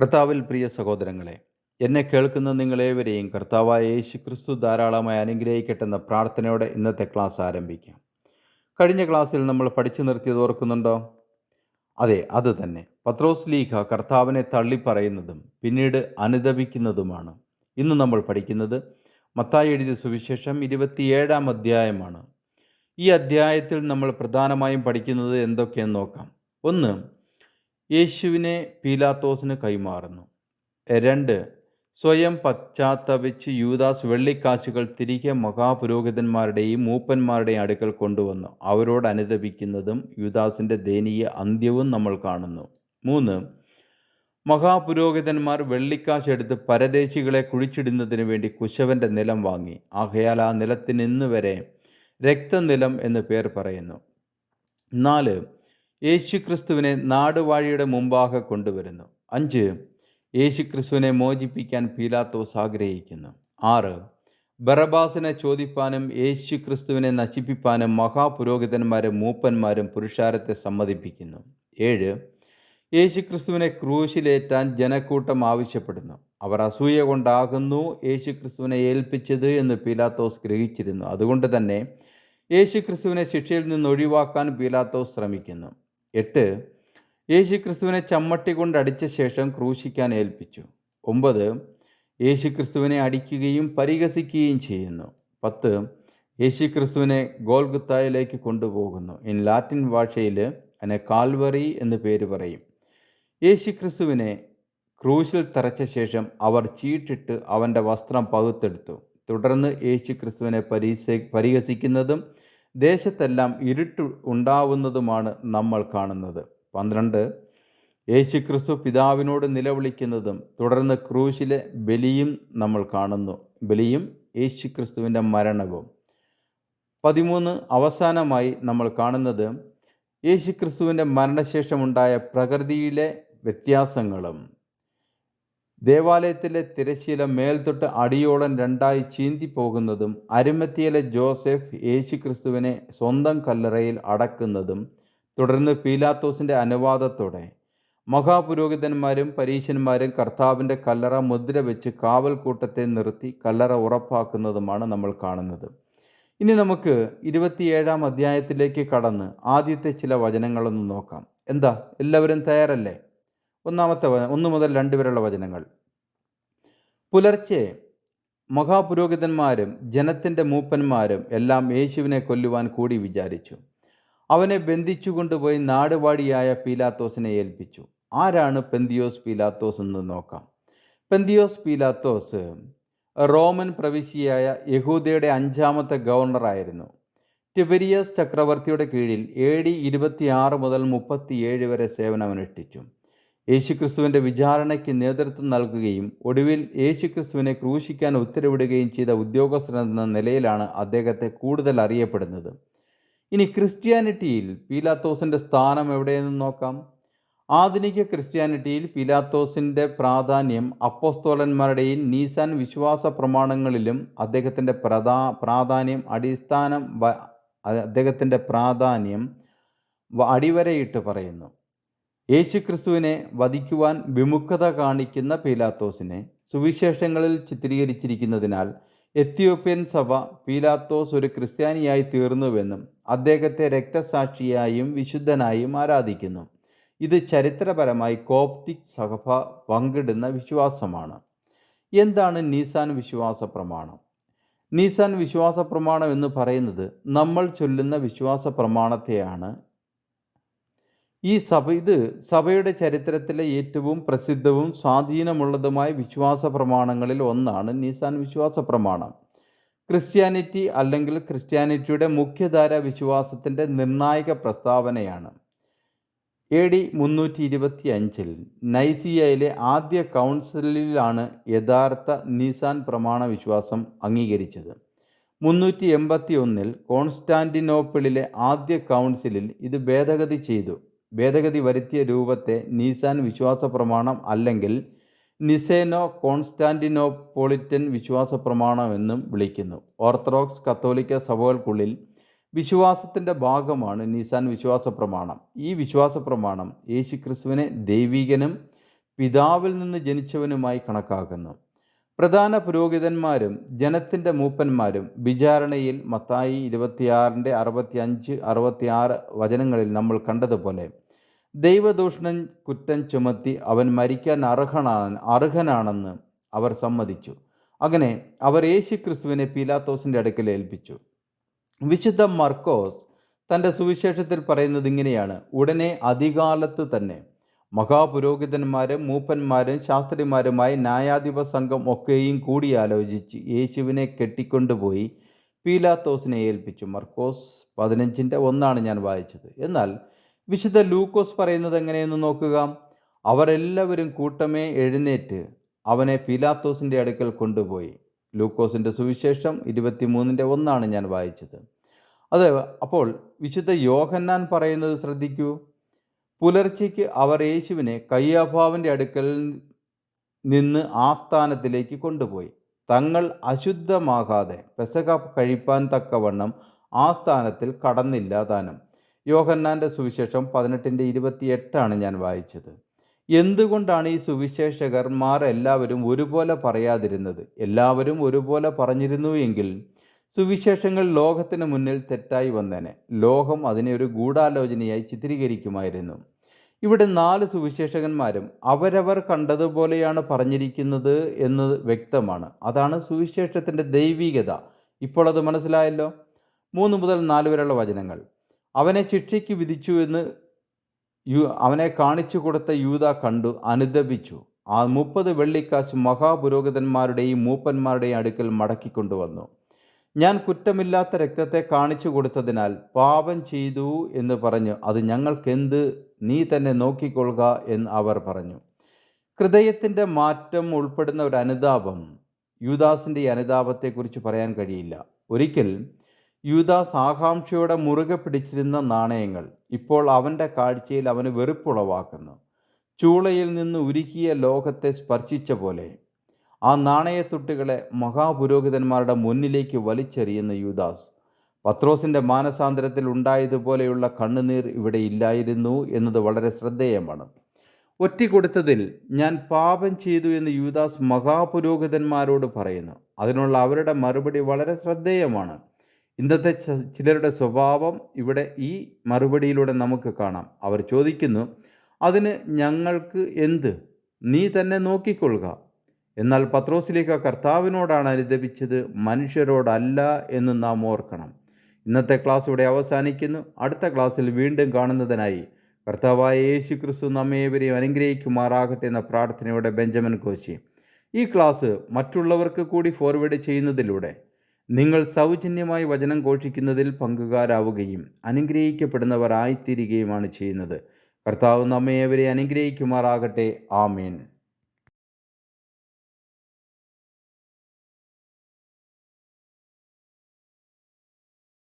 കർത്താവിൽ പ്രിയ സഹോദരങ്ങളെ എന്നെ കേൾക്കുന്ന നിങ്ങളേവരെയും കർത്താവായ യേശു ക്രിസ്തു ധാരാളമായി അനുഗ്രഹിക്കട്ടെന്ന പ്രാർത്ഥനയോടെ ഇന്നത്തെ ക്ലാസ് ആരംഭിക്കാം. കഴിഞ്ഞ ക്ലാസ്സിൽ നമ്മൾ പഠിച്ചു നിർത്തിയത് ഓർക്കുന്നുണ്ടോ? അതെ അത് തന്നെ. പത്രോസ് ലീഖ കർത്താവിനെ തള്ളിപ്പറയുന്നതും പിന്നീട് അനുദപിക്കുന്നതുമാണ്. ഇന്ന് നമ്മൾ പഠിക്കുന്നത് മത്തായി എഴുതിയ സുവിശേഷം ഇരുപത്തിയേഴാം അധ്യായമാണ്. ഈ അധ്യായത്തിൽ നമ്മൾ പ്രധാനമായും പഠിക്കുന്നത് എന്തൊക്കെയെന്ന് നോക്കാം. ഒന്ന് യേശുവിനെ പീലാത്തോസിന് കൈമാറുന്നു. രണ്ട് സ്വയം പശ്ചാത്തപിച്ച് യൂദാസ് വെള്ളിക്കാശുകൾ തിരികെ മഹാപുരോഹിതന്മാരുടെയും മൂപ്പന്മാരുടെയും അടുക്കൽ കൊണ്ടുവന്നു. അവരോട് അനുദപിക്കുന്നതും യൂദാസിന്റെ ദയനീയ അന്ത്യവും നമ്മൾ കാണുന്നു. മൂന്ന് മഹാപുരോഹിതന്മാർ വെള്ളിക്കാശ് എടുത്ത് പരദേശികളെ കുഴിച്ചിടുന്നതിന് വേണ്ടി കുശവന്റെ നിലം വാങ്ങി. ആകയാൽ ആ നിലത്തിനിന്ന് വരെ രക്തനിലം എന്ന് പേർ പറയുന്നു. നാല് യേശുക്രിസ്തുവിനെ നാടുവാഴിയുടെ മുമ്പാകെ കൊണ്ടുവരുന്നു. അഞ്ച് യേശുക്രിസ്തുവിനെ മോചിപ്പിക്കാൻ പീലാത്തോസ് ആഗ്രഹിക്കുന്നു. ആറ് ബറബാസിനെ ചോദിപ്പാനും യേശുക്രിസ്തുവിനെ നശിപ്പിപ്പാനും മഹാപുരോഹിതന്മാരും മൂപ്പന്മാരും പുരുഷാരത്തെ സമ്മതിപ്പിക്കുന്നു. ഏഴ് യേശുക്രിസ്തുവിനെ ക്രൂശിലേറ്റാൻ ജനക്കൂട്ടം ആവശ്യപ്പെടുന്നു. അവർ അസൂയ കൊണ്ടാകുന്നു യേശുക്രിസ്തുവിനെ ഏൽപ്പിച്ചത് എന്ന് പീലാത്തോസ് ഗ്രഹിച്ചിരുന്നു. അതുകൊണ്ട് തന്നെ യേശുക്രിസ്തുവിനെ ശിക്ഷയിൽ നിന്ന് ഒഴിവാക്കാൻ പീലാത്തോസ് ശ്രമിക്കുന്നു. എട്ട് യേശുക്രിസ്തുവിനെ ചമ്മട്ടി കൊണ്ട് അടിച്ച ശേഷം ക്രൂശിക്കാൻ ഏൽപ്പിച്ചു. ഒമ്പത് യേശുക്രിസ്തുവിനെ അടിക്കുകയും പരിഹസിക്കുകയും ചെയ്യുന്നു. പത്ത് യേശുക്രിസ്തുവിനെ ഗോൽഗുത്തായിലേക്ക് കൊണ്ടുപോകുന്നു. ഇൻ ലാറ്റിൻ ഭാഷയിൽ അതിനെ കാൽവറി എന്ന് പേര് പറയും. യേശുക്രിസ്തുവിനെ ക്രൂശിൽ തറച്ച ശേഷം അവർ ചീട്ടിട്ട് അവന്റെ വസ്ത്രം പകുത്തെടുത്തു. തുടർന്ന് യേശുക്രിസ്തുവിനെ പരീസ പരിഹസിക്കുന്നതും ദേശത്തെല്ലാം ഇരുട്ട് ഉണ്ടാവുന്നതുമാണ് നമ്മൾ കാണുന്നത്. പന്ത്രണ്ട് യേശുക്രിസ്തു പിതാവിനോട് നിലവിളിക്കുന്നതും തുടർന്ന് ക്രൂശിലെ ബലിയും നമ്മൾ കാണുന്നു. ബലിയും യേശുക്രിസ്തുവിന്റെ മരണവും. പതിമൂന്ന് അവസാനമായി നമ്മൾ കാണുന്നത് യേശുക്രിസ്തുവിന്റെ മരണശേഷമുണ്ടായ പ്രകൃതിയിലെ വ്യത്യാസങ്ങളും. ദേവാലയത്തിലെ തിരശീല മേൽത്തൊട്ട് അടിയോളം രണ്ടായി ചീന്തി പോകുന്നതും അരിമത്തിയിലെ ജോസഫ് യേശുക്രിസ്തുവിനെ സ്വന്തം കല്ലറയിൽ അടക്കുന്നതും തുടർന്ന് പീലാത്തോസിന്റെ അനുവാദത്തോടെ മഹാപുരോഹിതന്മാരും പരീശന്മാരും കർത്താവിന്റെ കല്ലറ മുദ്ര വെച്ച് കാവൽക്കൂട്ടത്തെ നിർത്തി കല്ലറ ഉറപ്പാക്കുന്നതുമാണ് നമ്മൾ കാണുന്നത്. ഇനി നമുക്ക് ഇരുപത്തിയേഴാം അധ്യായത്തിലേക്ക് കടന്ന് ആദ്യത്തെ ചില വചനങ്ങളൊന്ന് നോക്കാം. എന്താ? എല്ലാവരും തയ്യാറല്ലേ? ഒന്നാമത്തെ ഒന്ന് മുതൽ രണ്ട് വരെയുള്ള വചനങ്ങൾ. പുലർച്ചെ മഹാപുരോഹിതന്മാരും ജനത്തിന്റെ മൂപ്പന്മാരും എല്ലാം യേശുവിനെ കൊല്ലുവാൻ കൂടി വിചാരിച്ചു. അവനെ ബന്ധിച്ചു കൊണ്ടുപോയി നാടുവാടിയായ പീലാത്തോസിനെ ഏൽപ്പിച്ചു. ആരാണ് പെന്തിയോസ് പീലാത്തോസ് എന്ന് നോക്കാം. പെന്തിയോസ് പീലാത്തോസ് റോമൻ പ്രവിശ്യയായ യഹൂദയുടെ അഞ്ചാമത്തെ ഗവർണറായിരുന്നു ടിബരിയസ് ചക്രവർത്തിയുടെ കീഴിൽ എ ഡി ഇരുപത്തിയാറ് മുതൽ മുപ്പത്തിയേഴ് വരെ സേവനമനുഷ്ഠിച്ചു. യേശുക്രിസ്തുവിന്റെ വിചാരണയ്ക്ക് നേതൃത്വം നൽകുകയും ഒടുവിൽ യേശുക്രിസ്തുവിനെ ക്രൂശിക്കാൻ ഉത്തരവിടുകയും ചെയ്ത ഉദ്യോഗസ്ഥനെന്ന നിലയിലാണ് അദ്ദേഹത്തെ കൂടുതൽ അറിയപ്പെടുന്നത്. ഇനി ക്രിസ്ത്യാനിറ്റിയിൽ പീലാത്തോസിന്റെ സ്ഥാനം എവിടെയെന്ന് നോക്കാം. ആധുനിക ക്രിസ്ത്യാനിറ്റിയിൽ പീലാത്തോസിന്റെ പ്രാധാന്യം അപ്പോസ്തോലന്മാരുടെയും നീസാൻ വിശ്വാസ പ്രമാണങ്ങളിലും അദ്ദേഹത്തിന്റെ പ്രധാ പ്രാധാന്യം അടിസ്ഥാനം അദ്ദേഹത്തിന്റെ പ്രാധാന്യം അടിവരയിട്ട് പറയുന്നു. യേശുക്രിസ്തുവിനെ വധിക്കുവാൻ വിമുഖത കാണിക്കുന്ന പീലാത്തോസിനെ സുവിശേഷങ്ങളിൽ ചിത്രീകരിച്ചിരിക്കുന്നതിനാൽ എത്യോപ്യൻ സഭ പീലാത്തോസ് ഒരു ക്രിസ്ത്യാനിയായി തീർന്നുവെന്നും അദ്ദേഹത്തെ രക്തസാക്ഷിയായും വിശുദ്ധനായും ആരാധിക്കുന്നു. ഇത് ചരിത്രപരമായി കോപ്റ്റിക് സഭ പങ്കിടുന്ന വിശ്വാസമാണ്. എന്താണ് നീസാൻ വിശ്വാസ പ്രമാണം? നീസാൻ വിശ്വാസ പ്രമാണം എന്ന് പറയുന്നത് നമ്മൾ ചൊല്ലുന്ന വിശ്വാസ പ്രമാണത്തെയാണ് ഈ സഭ ഇത് സഭയുടെ ചരിത്രത്തിലെ ഏറ്റവും പ്രസിദ്ധവും സ്വാധീനമുള്ളതുമായ വിശ്വാസ പ്രമാണങ്ങളിൽ ഒന്നാണ് നീസാൻ വിശ്വാസ പ്രമാണം. ക്രിസ്ത്യാനിറ്റി അല്ലെങ്കിൽ ക്രിസ്ത്യാനിറ്റിയുടെ മുഖ്യധാര വിശ്വാസത്തിന്റെ നിർണായക പ്രസ്താവനയാണ്. എ ഡി മുന്നൂറ്റി ഇരുപത്തി അഞ്ചിൽ നൈസിയയിലെ ആദ്യ കൗൺസിലിലാണ് യഥാർത്ഥ നീസാൻ പ്രമാണ വിശ്വാസം അംഗീകരിച്ചത്. മുന്നൂറ്റി എൺപത്തി ഒന്നിൽ കോൺസ്റ്റാന്റിനോപ്പിളിലെ ആദ്യ കൗൺസിലിൽ ഇത് ഭേദഗതി ചെയ്തു. ഭേദഗതി വരുത്തിയ രൂപത്തെ നീസാൻ വിശ്വാസ പ്രമാണം അല്ലെങ്കിൽ നിസേനോ കോൺസ്റ്റാന്റിനോപോളിറ്റൻ വിശ്വാസ പ്രമാണമെന്നും വിളിക്കുന്നു. ഓർത്തഡോക്സ് കത്തോലിക്ക സഭകൾക്കുള്ളിൽ വിശ്വാസത്തിന്റെ ഭാഗമാണ് നിസാൻ വിശ്വാസ പ്രമാണം ഈ വിശ്വാസ പ്രമാണം യേശുക്രിസ്തുവിനെ ദൈവികനും പിതാവിൽ നിന്ന് ജനിച്ചവനുമായി കണക്കാക്കുന്നു. പ്രധാന പുരോഹിതന്മാരും ജനത്തിന്റെ മൂപ്പന്മാരും വിചാരണയിൽ മത്തായി ഇരുപത്തിയാറിന്റെ അറുപത്തിയഞ്ച് അറുപത്തിയാറ് വചനങ്ങളിൽ നമ്മൾ കണ്ടതുപോലെ ദൈവദൂഷണം കുറ്റം ചുമത്തി അവൻ മരിക്കാൻ അർഹനാ അർഹനാണെന്ന് അവർ സമ്മതിച്ചു. അങ്ങനെ അവർ യേശു ക്രിസ്തുവിനെ പീലാത്തോസിന്റെ അടുക്കൽ ഏൽപ്പിച്ചു. വിശുദ്ധ മർക്കോസ് തന്റെ സുവിശേഷത്തിൽ പറയുന്നത് ഇങ്ങനെയാണ്. ഉടനെ അധികാലത്ത് തന്നെ മഹാപുരോഹിതന്മാരും മൂപ്പന്മാരും ശാസ്ത്രിമാരുമായി ന്യായാധിപ സംഘം ഒക്കെയും കൂടിയാലോചിച്ച് യേശുവിനെ കെട്ടിക്കൊണ്ടുപോയി പീലാത്തോസിനെ ഏൽപ്പിച്ചു. മർക്കോസ് പതിനഞ്ചിന്റെ ഒന്നാണ് ഞാൻ വായിച്ചത്. എന്നാൽ വിശുദ്ധ ലൂക്കോസ് പറയുന്നത് എങ്ങനെയെന്ന് നോക്കുക. അവരെല്ലാവരും കൂട്ടമേ എഴുന്നേറ്റ് അവനെ പീലാത്തോസിന്റെ അടുക്കൽ കൊണ്ടുപോയി. ലൂക്കോസിന്റെ സുവിശേഷം ഇരുപത്തിമൂന്നിന്റെ ഒന്നാണ് ഞാൻ വായിച്ചത്. അതെ അപ്പോൾ വിശുദ്ധ യോഹന്നാൻ പറയുന്നത് ശ്രദ്ധിക്കൂ. പുലർച്ചയ്ക്ക് അവർ യേശുവിനെ കയ്യാഭാവിന്റെ അടുക്കൽ നിന്ന് ആസ്ഥാനത്തിലേക്ക് കൊണ്ടുപോയി. തങ്ങൾ അശുദ്ധമാകാതെ പെസക കഴിപ്പാൻ തക്കവണ്ണം ആസ്ഥാനത്തിൽ കടന്നില്ല താനും. യോഹന്നാന്റെ സുവിശേഷം പതിനെട്ടിന്റെ ഇരുപത്തിയെട്ടാണ് ഞാൻ വായിച്ചത്. എന്തുകൊണ്ടാണ് ഈ സുവിശേഷകർമാർ എല്ലാവരും ഒരുപോലെ പറയാതിരുന്നത്? എല്ലാവരും ഒരുപോലെ പറഞ്ഞിരുന്നു എങ്കിൽ സുവിശേഷങ്ങൾ ലോകത്തിന് മുന്നിൽ തെറ്റായി വന്നേനെ. ലോകം അതിനെ ഒരു ഗൂഢാലോചനയായി ചിത്രീകരിക്കുമായിരുന്നു. ഇവിടെ നാല് സുവിശേഷകന്മാരും അവരവർ കണ്ടതുപോലെയാണ് പറഞ്ഞിരിക്കുന്നത് എന്ന് വ്യക്തമാണ്. അതാണ് സുവിശേഷത്തിന്റെ ദൈവികത. ഇപ്പോൾ അത് മനസ്സിലായല്ലോ? മൂന്ന് മുതൽ നാല് വരെയുള്ള വചനങ്ങൾ. അവനെ ശിക്ഷയ്ക്ക് വിധിച്ചു എന്ന് യു അവനെ കാണിച്ചു കൊടുത്ത യൂത കണ്ടു അനുദപിച്ചു. ആ മുപ്പത് വെള്ളിക്കാശ് മഹാപുരോഹിതന്മാരുടെയും മൂപ്പന്മാരുടെയും അടുക്കൽ മടക്കിക്കൊണ്ടുവന്നു. ഞാൻ കുറ്റമില്ലാത്ത രക്തത്തെ കാണിച്ചു കൊടുത്തതിനാൽ പാപം ചെയ്തു എന്ന് പറഞ്ഞു അത് ഞങ്ങൾക്കെന്ത്? നീ തന്നെ നോക്കിക്കൊള്ളുക എന്ന് അവർ പറഞ്ഞു. ഹൃദയത്തിന്റെ മാറ്റം ഉൾപ്പെടുന്ന ഒരു അനുതാപം യൂദാസിന്റെ അനുതാപത്തെക്കുറിച്ച് പറയാൻ കഴിയില്ല. ഒരിക്കൽ യൂദാസ് ആകാംക്ഷയോടെ മുറുകെ പിടിച്ചിരുന്ന നാണയങ്ങൾ ഇപ്പോൾ അവന്റെ കാഴ്ചയിൽ അവന് വെറുപ്പുളവാക്കുന്നു. ചൂളയിൽ നിന്ന് ഉരുക്കിയ ലോകത്തെ സ്പർശിച്ച പോലെ ആ നാണയത്തുട്ടുകളെ മഹാപുരോഹിതന്മാരുടെ മുന്നിലേക്ക് വലിച്ചെറിയുന്ന യൂദാസ് പത്രോസിന്റെ മാനസാന്തരത്തിൽ ഉണ്ടായതുപോലെയുള്ള കണ്ണുനീർ ഇവിടെ ഇല്ലായിരുന്നു എന്നത് വളരെ ശ്രദ്ധേയമാണ്. ഒറ്റ കൊടുത്തതിൽ ഞാൻ പാപം ചെയ്തു എന്ന് യൂദാസ് മഹാപുരോഹിതന്മാരോട് പറയുന്നു. അതിനുള്ള അവരുടെ മറുപടി വളരെ ശ്രദ്ധേയമാണ്. ഇന്നത്തെ ചിലരുടെ സ്വഭാവം ഇവിടെ ഈ മറുപടിയിലൂടെ നമുക്ക് കാണാം. അവർ ചോദിക്കുന്നു അതിന് ഞങ്ങൾക്ക് എന്ത്? നീ തന്നെ നോക്കിക്കൊള്ളുക. എന്നാൽ പത്രോസിലേക്ക് കർത്താവിനോടാണ് അനുദപിച്ചത് മനുഷ്യരോടല്ല എന്ന് നാം ഓർക്കണം. ഇന്നത്തെ ക്ലാസ് ഇവിടെ അവസാനിക്കുന്നു. അടുത്ത ക്ലാസ്സിൽ വീണ്ടും കാണുന്നതിനായി കർത്താവായ യേശു ക്രിസ്തു നമ്മേവരെയും അനുഗ്രഹിക്കുമാറാകട്ടെ എന്ന പ്രാർത്ഥനയോടെ ബെഞ്ചമിൻ കോശി. ഈ ക്ലാസ് മറ്റുള്ളവർക്ക് കൂടി ഫോർവേഡ് ചെയ്യുന്നതിലൂടെ നിങ്ങൾ സൗജന്യമായി വചനം ഘോഷിക്കുന്നതിൽ പങ്കുകാരാവുകയും അനുഗ്രഹിക്കപ്പെടുന്നവർ ആയിത്തീരുകയുമാണ് ചെയ്യുന്നത്. കർത്താവ് നമ്മേവരെ അനുഗ്രഹിക്കുമാറാകട്ടെ. ആമേൻ.